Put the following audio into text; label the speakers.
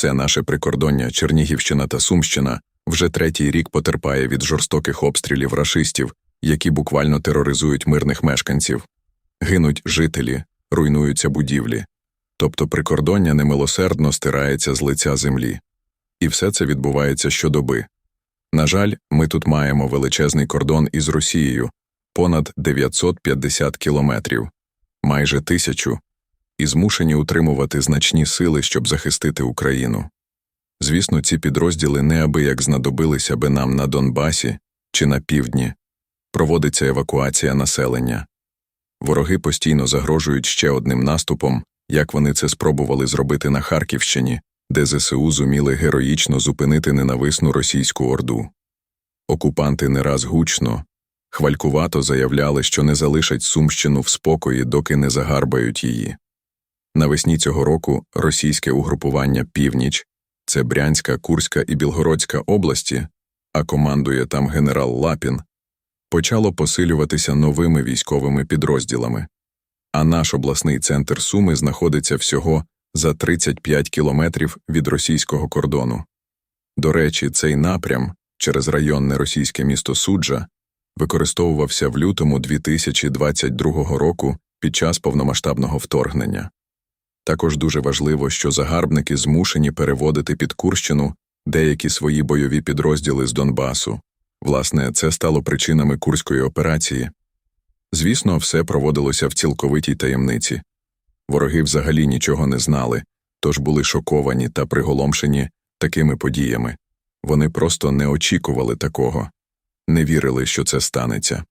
Speaker 1: все наше прикордоння, Чернігівщина та Сумщина, вже третій рік потерпає від жорстоких обстрілів рашистів, які буквально тероризують мирних мешканців. Гинуть жителі, руйнуються будівлі. Тобто прикордоння немилосердно стирається з лиця землі. І все це відбувається щодоби. На жаль, ми тут маємо величезний кордон із Росією понад 950 кілометрів, майже тисячу, і змушені утримувати значні сили, щоб захистити Україну. Звісно, ці підрозділи неабияк знадобилися би нам на Донбасі чи на півдні. Проводиться евакуація населення. Вороги постійно загрожують ще одним наступом, як вони це спробували зробити на Харківщині, де ЗСУ зуміли героїчно зупинити ненависну російську орду. Окупанти не раз гучно, хвалькувато заявляли, що не залишать Сумщину в спокої, доки не загарбають її. Навесні цього року російське угрупування Північ це Брянська, Курська і Білгородська області, а командує там генерал Лапін, почало посилюватися новими військовими підрозділами. А наш обласний центр Суми знаходиться всього за 35 кілометрів від російського кордону. До речі, цей напрям через районне російське місто Суджа використовувався в лютому 2022 року під час повномасштабного вторгнення. Також дуже важливо, що загарбники змушені переводити під Курщину деякі свої бойові підрозділи з Донбасу. Власне, це стало причинами курської операції. Звісно, все проводилося в цілковитій таємниці. Вороги взагалі нічого не знали, тож були шоковані та приголомшені такими подіями. Вони просто не очікували такого, не вірили, що це станеться.